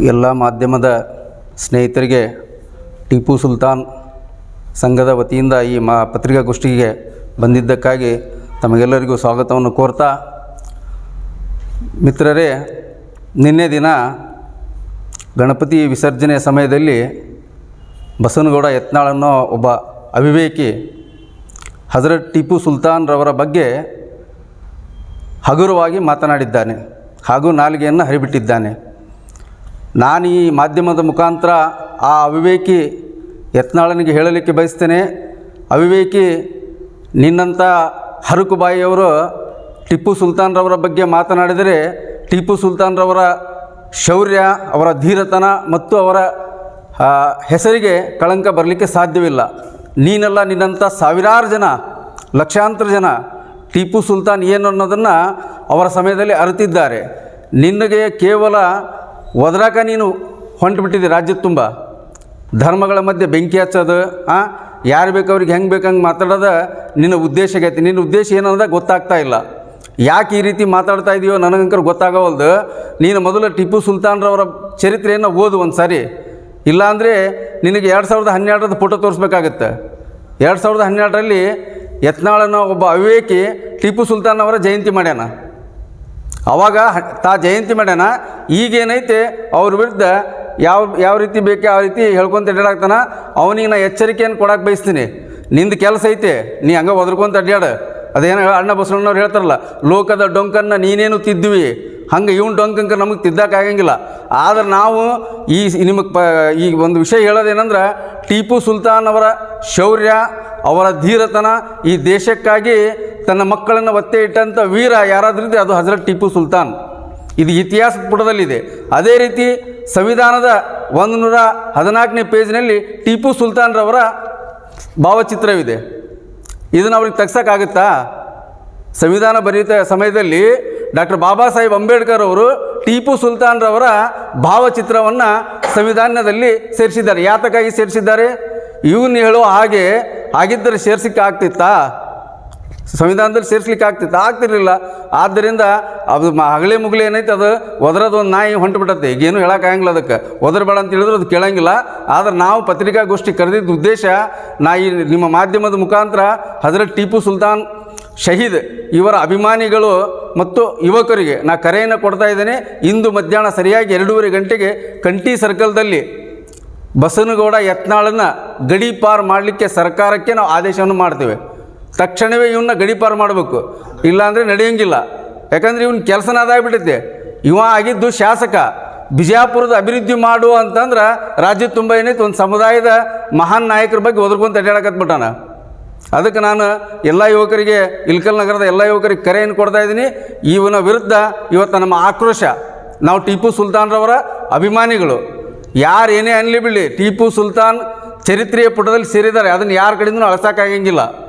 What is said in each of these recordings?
ಎಲ್ಲ ಮಾಧ್ಯಮದ ಸ್ನೇಹಿತರಿಗೆ ಟಿಪ್ಪು ಸುಲ್ತಾನ್ ಸಂಘದ ವತಿಯಿಂದ ಈ ಮಾ ಪತ್ರಿಕಾಗೋಷ್ಠಿಗೆ ಬಂದಿದ್ದಕ್ಕಾಗಿ ತಮಗೆಲ್ಲರಿಗೂ ಸ್ವಾಗತವನ್ನು ಕೋರ್ತಾ, ಮಿತ್ರರೇ, ನಿನ್ನೆ ದಿನ ಗಣಪತಿ ವಿಸರ್ಜನೆ ಸಮಯದಲ್ಲಿ ಬಸವನಗೌಡ ಯತ್ನಾಳನ್ನೋ ಒಬ್ಬ ಅವಿವೇಕಿ ಹಜರತ್ ಟಿಪ್ಪು ಸುಲ್ತಾನ್ರವರ ಬಗ್ಗೆ ಹಗುರವಾಗಿ ಮಾತನಾಡಿದ್ದಾನೆ ಹಾಗೂ ನಾಲಿಗೆಯನ್ನು ಹರಿಬಿಟ್ಟಿದ್ದಾನೆ. ನಾನು ಈ ಮಾಧ್ಯಮದ ಮುಖಾಂತರ ಆ ಅವಿವೇಕಿ ಯತ್ನಾಳನಿಗೆ ಹೇಳಲಿಕ್ಕೆ ಬಯಸ್ತೇನೆ. ಅವಿವೇಕಿ ನಿನ್ನಂಥ ಹರಕುಬಾಯಿಯವರು ಟಿಪ್ಪು ಸುಲ್ತಾನ್ರವರ ಬಗ್ಗೆ ಮಾತನಾಡಿದರೆ ಟಿಪ್ಪು ಸುಲ್ತಾನ್ರವರ ಶೌರ್ಯ, ಅವರ ಧೀರತನ ಮತ್ತು ಅವರ ಹೆಸರಿಗೆ ಕಳಂಕ ಬರಲಿಕ್ಕೆ ಸಾಧ್ಯವಿಲ್ಲ. ನೀನೆಲ್ಲ ನಿನ್ನಂಥ ಸಾವಿರಾರು ಜನ, ಲಕ್ಷಾಂತರ ಜನ ಟಿಪ್ಪು ಸುಲ್ತಾನ್ ಏನು ಅನ್ನೋದನ್ನು ಅವರ ಸಮಯದಲ್ಲಿ ಅರಿತಿದ್ದಾರೆ. ನಿನಗೆ ಕೇವಲ ಒದರಾಕ ನೀನು ಹೊಂಟುಬಿಟ್ಟಿದೆ ರಾಜ್ಯದ ತುಂಬ. ಧರ್ಮಗಳ ಮಧ್ಯೆ ಬೆಂಕಿ ಹಚ್ಚೋದು ಯಾರು ಬೇಕು ಅವ್ರಿಗೆ ಹೆಂಗೆ ಬೇಕಂಗೆ ಮಾತಾಡೋದು ನಿನ್ನ ಉದ್ದೇಶ ಆಗೈತಿ. ನಿನ್ನ ಉದ್ದೇಶ ಏನಂದ ಗೊತ್ತಾಗ್ತಾ ಇಲ್ಲ. ಯಾಕೆ ಈ ರೀತಿ ಮಾತಾಡ್ತಾ ಇದೆಯೋ ನನಗಂಕರ್ ಗೊತ್ತಾಗವಲ್ದು. ನೀನು ಮೊದಲು ಟಿಪ್ಪು ಸುಲ್ತಾನ್ರವರ ಚರಿತ್ರೆಯನ್ನು ಓದು ಒಂದು ಸಾರಿ ಇಲ್ಲಾಂದರೆ ನಿನಗೆ ಎರಡು ಸಾವಿರದ ಹನ್ನೆರಡರದ ಫೋಟೋ ತೋರಿಸ್ಬೇಕಾಗತ್ತೆ. ಎರಡು ಸಾವಿರದ ಹನ್ನೆರಡರಲ್ಲಿ ಯತ್ನಾಳನ ಒಬ್ಬ ಅವಿವೇಕಿ ಟಿಪ್ಪು ಸುಲ್ತಾನ್ ಅವರ ಜಯಂತಿ ಮಾಡ್ಯಾನ. ಅವಾಗ ತಾ ಜಯಂತಿ ಮಾಡ್ಯಾನ, ಈಗೇನೈತೆ ಅವ್ರ ವಿರುದ್ಧ ಯಾವ ಯಾವ ರೀತಿ ಬೇಕು ಯಾವ ರೀತಿ ಹೇಳ್ಕೊಂತ ಅಡ್ಡಾಡ್ತಾನ ಅವನಿಗೆ ನಾ ಎಚ್ಚರಿಕೆಯನ್ನು ಕೊಡಕ್ಕೆ ಬಯಸ್ತೀನಿ. ನಿಂದು ಕೆಲಸ ಐತೆ, ನೀ ಹಂಗೆ ಒದರ್ಕೊಂತ ಅಡ್ಡಾಡು ಅದೇನು ಅಣ್ಣ ಬಸವಣ್ಣವ್ರು ಹೇಳ್ತಾರಲ್ಲ, ಲೋಕದ ಡೊಂಕನ್ನು ನೀನೇನು ತಿದ್ದುವಿ? ಹಂಗೆ ಇವನ್ ಡೊಂಕಂಕ ನಮಗೆ ತಿದ್ದಕ್ಕಾಗಂಗಿಲ್ಲ ಆದ್ರೆ ನಾವು ಈ ನಿಮಗೆ ಪ, ಈ ಒಂದು ವಿಷಯ ಹೇಳೋದೇನಂದ್ರೆ ಟೀಪು ಸುಲ್ತಾನ್ ಅವರ ಶೌರ್ಯ, ಅವರ ಧೀರತನ ಈ ದೇಶಕ್ಕಾಗಿ ತನ್ನ ಮಕ್ಕಳನ್ನು ಒತ್ತೆ ಇಟ್ಟಂಥ ವೀರ ಯಾರಾದ್ರಿದ್ರೆ ಅದು ಹಜರತ್ ಟಿಪ್ಪು ಸುಲ್ತಾನ್. ಇದು ಇತಿಹಾಸ ಪುಟದಲ್ಲಿದೆ. ಅದೇ ರೀತಿ ಸಂವಿಧಾನದ ಒಂದು ನೂರ ಹದಿನಾಲ್ಕನೇ ಪೇಜ್ನಲ್ಲಿ ಟಿಪ್ಪು ಸುಲ್ತಾನ್ರವರ ಭಾವಚಿತ್ರವಿದೆ. ಇದನ್ನು ಅವ್ರಿಗೆ ತೆಗ್ಸೋಕ್ಕಾಗುತ್ತಾ? ಸಂವಿಧಾನ ಬರೀತ ಸಮಯದಲ್ಲಿ ಡಾಕ್ಟರ್ ಬಾಬಾ ಸಾಹೇಬ್ ಅಂಬೇಡ್ಕರ್ ಅವರು ಟಿಪ್ಪು ಸುಲ್ತಾನ್ರವರ ಭಾವಚಿತ್ರವನ್ನು ಸಂವಿಧಾನದಲ್ಲಿ ಸೇರಿಸಿದ್ದಾರೆ. ಯಾತಕ್ಕಾಗಿ ಸೇರಿಸಿದ್ದಾರೆ? ಇವನ್ನ ಹೇಳೋ ಹಾಗೆ ಆಗಿದ್ದರೆ ಸೇರ್ಸಿಕ್ಕೆ ಆಗ್ತಿತ್ತಾ ಸಂವಿಧಾನದಲ್ಲಿ ಸೇರಿಸ್ಲಿಕ್ಕೆ ಆಗ್ತಿತ್ತು. ಆಗ್ತಿರ್ಲಿಲ್ಲ. ಆದ್ದರಿಂದ ಅದು ಹಗಲೇ ಮುಗಲಿ ಏನೈತೆ ಅದು? ಒದರದು ಒಂದು ನಾಯಿ ಹೊಂಟು ಬಿಟ್ಟತ್ತೆ ಈಗೇನು ಹೇಳೋಕ್ಕಾಗಂಗಿಲ್ಲ ಅದಕ್ಕೆ. ಒದರಬೇಡ ಅಂತ ಹೇಳಿದ್ರು ಅದು ಕೇಳಂಗಿಲ್ಲ. ಆದ್ರೆ ನಾವು ಪತ್ರಿಕಾಗೋಷ್ಠಿ ಕರೆದಿದ್ದ ಉದ್ದೇಶ, ನಾ ಈ ನಿಮ್ಮ ಮಾಧ್ಯಮದ ಮುಖಾಂತರ ಹಜರತ್ ಟಿಪ್ಪು ಸುಲ್ತಾನ್ ಶಹೀದ್ ಇವರ ಅಭಿಮಾನಿಗಳು ಮತ್ತು ಯುವಕರಿಗೆ ನಾ ಕರೆಯನ್ನು ಕೊಡ್ತಾ ಇದ್ದೇನೆ. ಇಂದು ಮಧ್ಯಾಹ್ನ ಸರಿಯಾಗಿ ಎರಡೂವರೆ ಗಂಟೆಗೆ ಕಂಟಿ ಸರ್ಕಲ್ದಲ್ಲಿ ಬಸನಗೌಡ ಯತ್ನಾಳನ್ನು ಗಡಿ ಪಾರ್ ಮಾಡಲಿಕ್ಕೆ ಸರ್ಕಾರಕ್ಕೆ ನಾವು ಆದೇಶವನ್ನು ಮಾಡ್ತೇವೆ. ತಕ್ಷಣವೇ ಇವನ್ನ ಗಡಿಪಾರು ಮಾಡಬೇಕು. ಇಲ್ಲಾಂದರೆ ನಡೆಯಂಗಿಲ್ಲ. ಯಾಕಂದ್ರೆ ಇವನ್ ಕೆಲಸನ ಅದಾಗ್ಬಿಟ್ಟೈತೆ ಇವ ಆಗಿದ್ದು ಶಾಸಕ. ಬಿಜಾಪುರದ ಅಭಿವೃದ್ಧಿ ಮಾಡು ಅಂತಂದ್ರೆ ರಾಜ್ಯ ತುಂಬ ಏನೈತೆ, ಒಂದು ಸಮುದಾಯದ ಮಹಾನ್ ನಾಯಕರ ಬಗ್ಗೆ ಒದರ್ಕೊಂತ ಅಡ್ಡಾಡಕತ್ಬಿಟ್ಟಾನ ಅದಕ್ಕೆ ನಾನು ಎಲ್ಲ ಯುವಕರಿಗೆ, ಇಲ್ಕಲ್ ನಗರದ ಎಲ್ಲ ಯುವಕರಿಗೆ ಕರೆಯನ್ನು ಕೊಡ್ತಾ ಇದ್ದೀನಿ. ಇವನ ವಿರುದ್ಧ ಇವತ್ತು ನಮ್ಮ ಆಕ್ರೋಶ. ನಾವು ಟೀಪು ಸುಲ್ತಾನ್ರವರ ಅಭಿಮಾನಿಗಳು. ಯಾರು ಏನೇ ಅನ್ಲಿ ಬಿಡಲಿ, ಟಿಪ್ಪು ಸುಲ್ತಾನ್ ಚರಿತ್ರೆಯ ಪುಟದಲ್ಲಿ ಸೇರಿದ್ದಾರೆ. ಅದನ್ನು ಯಾರ ಕಡೆಯಿಂದ ಅಳಸೋಕ್ಕಾಗಂಗಿಲ್ಲ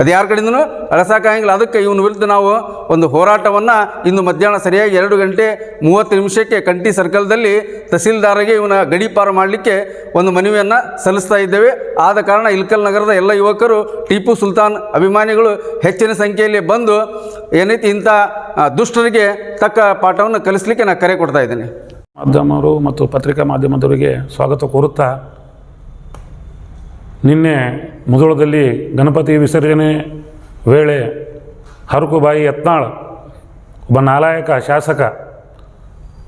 ಅದು ಯಾರ ಕಡೆಯಿಂದನೂ? ಅಳಸೋಕ್ಕಾಗಂಗಿಲ್ಲ ಅದಕ್ಕೆ ಇವನ ವಿರುದ್ಧ ನಾವು ಒಂದು ಹೋರಾಟವನ್ನು ಇಂದು ಮಧ್ಯಾಹ್ನ ಸರಿಯಾಗಿ ಎರಡು ಗಂಟೆ ಮೂವತ್ತು ನಿಮಿಷಕ್ಕೆ ಕಂಟಿ ಸರ್ಕಲ್ದಲ್ಲಿ ತಹಸೀಲ್ದಾರರಿಗೆ ಇವನ ಗಡೀಪಾರು ಮಾಡಲಿಕ್ಕೆ ಒಂದು ಮನವಿಯನ್ನು ಸಲ್ಲಿಸ್ತಾ ಇದ್ದೇವೆ. ಆದ ಕಾರಣ ಇಲ್ಕಲ್ ನಗರದ ಎಲ್ಲ ಯುವಕರು, ಟಿಪ್ಪು ಸುಲ್ತಾನ್ ಅಭಿಮಾನಿಗಳು ಹೆಚ್ಚಿನ ಸಂಖ್ಯೆಯಲ್ಲಿ ಬಂದು ಏನೈತಿ ಇಂಥ ದುಷ್ಟರಿಗೆ ತಕ್ಕ ಪಾಠವನ್ನು ಕಲಿಸಲಿಕ್ಕೆ ನಾನು ಕರೆ ಕೊಡ್ತಾ ಇದ್ದೀನಿ. ಮಾಧ್ಯಮರು ಮತ್ತು ಪತ್ರಿಕಾ ಮಾಧ್ಯಮದವರಿಗೆ ಸ್ವಾಗತ ಕೋರುತ್ತಾ ನಿನ್ನೆ ಮುಧೋಳದಲ್ಲಿ ಗಣಪತಿ ವಿಸರ್ಜನೆ ವೇಳೆ ಹರಕುಬಾಯಿ ಯತ್ನಾಳ್ ಒಬ್ಬ ನಾಲಾಯಕ ಶಾಸಕ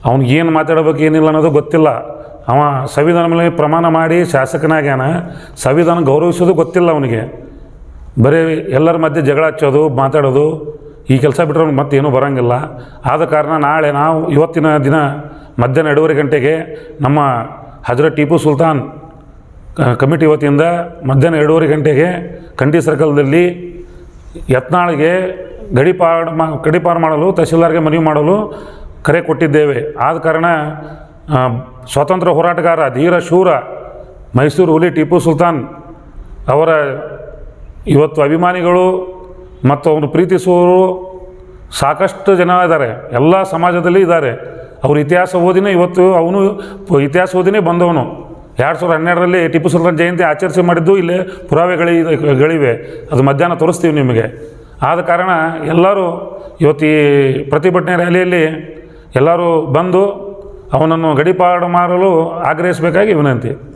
ಅವ್ನಿಗೇನು ಮಾತಾಡಬೇಕು ಏನಿಲ್ಲ ಅನ್ನೋದು ಗೊತ್ತಿಲ್ಲ. ಅವ ಸಂವಿಧಾನ ಮೇಲೆ ಪ್ರಮಾಣ ಮಾಡಿ ಶಾಸಕನಾಗ್ಯಾನ. ಸಂವಿಧಾನ ಗೌರವಿಸೋದು ಗೊತ್ತಿಲ್ಲ ಅವನಿಗೆ. ಬರೀ ಎಲ್ಲರ ಮಧ್ಯೆ ಜಗಳ ಹಚ್ಚೋದು, ಮಾತಾಡೋದು, ಈ ಕೆಲಸ ಬಿಟ್ಟರೆ ಅವ್ನಿಗೆ ಮತ್ತೇನೂ ಬರೋಂಗಿಲ್ಲ. ಆದ ಕಾರಣ ನಾಳೆ ನಾವು ಇವತ್ತಿನ ದಿನ ಮಧ್ಯಾಹ್ನ ಎರಡೂವರೆ ಗಂಟೆಗೆ ನಮ್ಮ ಹಜರತ್ ಟಿಪ್ಪು ಸುಲ್ತಾನ್ ಕಮಿಟಿ ವತಿಯಿಂದ ಮಧ್ಯಾಹ್ನ ಎರಡೂವರೆ ಗಂಟೆಗೆ ಕಂಠಿ ಸರ್ಕಲ್ದಲ್ಲಿ ಯತ್ನಾಳಿಗೆ ಗಡಿಪಾರು ಮಾ ಗಡಿಪಾರು ಮಾಡಲು, ತಹಶೀಲ್ದಾರ್ಗೆ ಮನವಿ ಮಾಡಲು ಕರೆ ಕೊಟ್ಟಿದ್ದೇವೆ. ಆದ ಕಾರಣ ಸ್ವಾತಂತ್ರ್ಯ ಹೋರಾಟಗಾರ ಧೀರ ಶೂರ ಮೈಸೂರು ಹುಲಿ ಟಿಪ್ಪು ಸುಲ್ತಾನ್ ಅವರ ಇವತ್ತು ಅಭಿಮಾನಿಗಳು ಮತ್ತು ಅವನು ಪ್ರೀತಿಸುವವರು ಸಾಕಷ್ಟು ಜನ ಇದ್ದಾರೆ. ಎಲ್ಲ ಸಮಾಜದಲ್ಲಿ ಇದ್ದಾರೆ. ಅವ್ರ ಇತಿಹಾಸ ಓದಿನೇ ಇವತ್ತು ಅವನು, ಇತಿಹಾಸ ಓದಿನೇ ಬಂದವನು. ಎರಡು ಸಾವಿರದ ಹನ್ನೆರಡರಲ್ಲಿ ಟಿಪ್ಪು ಸುಲ್ತಾನ್ ಜಯಂತಿ ಆಚರಿಸಿ ಮಾಡಿದ್ದು ಇಲ್ಲಿ ಪುರಾವೆಗಳಿವೆ ಗಳಿವೆ. ಅದು ಮಧ್ಯಾಹ್ನ ತೋರಿಸ್ತೀವಿ ನಿಮಗೆ. ಆದ ಕಾರಣ ಎಲ್ಲರೂ ಇವತ್ತು ಈ ಪ್ರತಿಭಟನೆ ರ್ಯಾಲಿಯಲ್ಲಿ ಎಲ್ಲರೂ ಬಂದು ಅವನನ್ನು ಗಡಿಪಾಡು ಮಾಡಲು ಆಗ್ರಹಿಸಬೇಕಾಗಿ ವಿನಂತಿ.